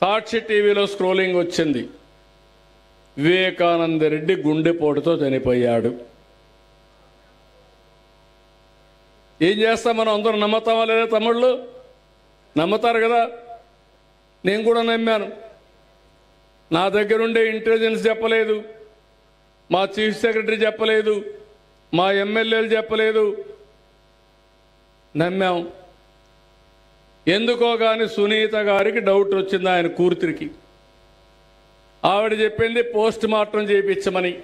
సాక్షి టీవీలో స్క్రోలింగ్ వచ్చింది. వివేకానంద రెడ్డి గుండెపోటుతో చనిపోయాడు. ఏం చేస్తాం మనం? అందరూ నమ్ముతామా లేదా తమ్ముళ్ళు? నమ్ముతారు కదా? నేను కూడా నమ్మాను. నా దగ్గర ఉండే ఇంటెలిజెన్స్ చెప్పలేదు. మా చీఫ్ సెక్రటరీ చెప్పలేదు. మా ఎమ్మెల్యేలు చెప్పలేదు. నమ్మాం. ఎందుకో కానీ సునీత గారికి డౌట్ వచ్చింది ఆయన కూతురికి. ఆవిడ చెప్పింది పోస్ట్ మార్టం చేయించమని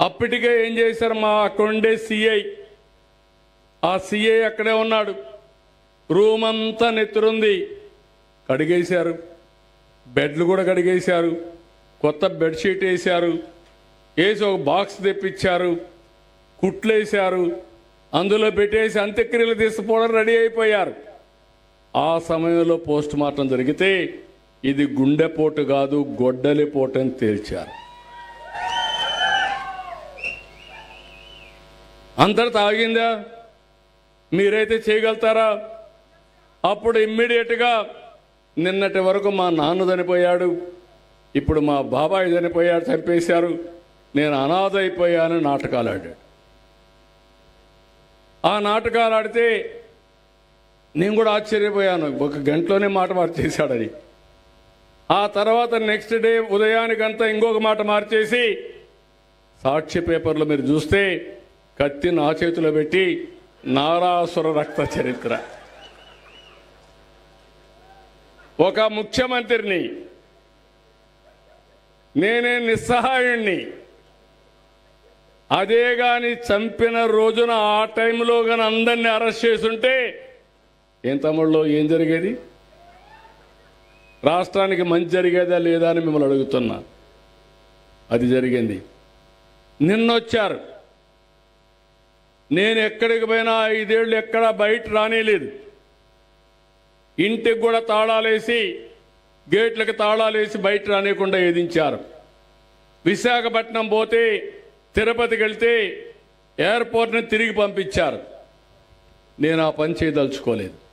అప్పటికే ఏం చేశారు? మా అక్కడుండే సిఐ ఆ సిఐ అక్కడే ఉన్నాడు. రూమ్ అంతా నెత్తురుంది. కడిగేశారు. బెడ్లు కూడా కడిగేశారు. కొత్త బెడ్షీట్ వేశారు. వేసి ఒక బాక్స్ తెప్పించారు. కుట్లేశారు. అందులో పెట్టేసి అంత్యక్రియలు తీసుకుపోవడం రెడీ అయిపోయారు. ఆ సమయంలో పోస్ట్ మార్టం జరిగితే ఇది గుండెపోటు కాదు గొడ్డలిపోటు అని తేల్చారు. అంతటా తాగిందా? మీరైతే చేయగలుగుతారా? అప్పుడు ఇమ్మీడియట్గా నిన్నటి వరకు మా నాన్న చనిపోయాడు ఇప్పుడు మా బాబాయ్ చనిపోయాడు చంపేశారు. నేను అనాథ అయిపోయాను నాటకాలు ఆడాడు. ఆ నాటకాలు ఆడితే నేను కూడా ఆశ్చర్యపోయాను. ఒక గంటలోనే మాట మార్చేశాడని. ఆ తర్వాత నెక్స్ట్ డే ఉదయానికంతా ఇంకొక మాట మార్చేసి సాక్షి పేపర్లో మీరు చూస్తే కత్తి నా చేతిలో పెట్టి నారాసుర రక్త చరిత్ర. ఒక ముఖ్యమంత్రిని నేనే నిస్సహాయుణ్ణి అదే గాని చంపిన రోజున ఆ టైంలో కానీ అందరినీ అరెస్ట్ చేసుంటే ఏం తమ్ముళ్ళు ఏం జరిగేది? రాష్ట్రానికి మంచి జరిగేదా లేదా అని మిమ్మల్ని అడుగుతున్నా. అది జరిగింది. నిన్నొచ్చారు. నేను ఎక్కడికి పోయినా ఐదేళ్ళు ఎక్కడా బయట రానేలేదు. ఇంటికి కూడా తాళాలేసి గేట్లకు తాళాలేసి బయట రానియకుండా ఏదించారు. విశాఖపట్నం పోతే తిరుపతికి వెళ్తే ఎయిర్పోర్ట్ని తిరిగి పంపించారు. నేను ఆ పని చేయదలుచుకోలేదు.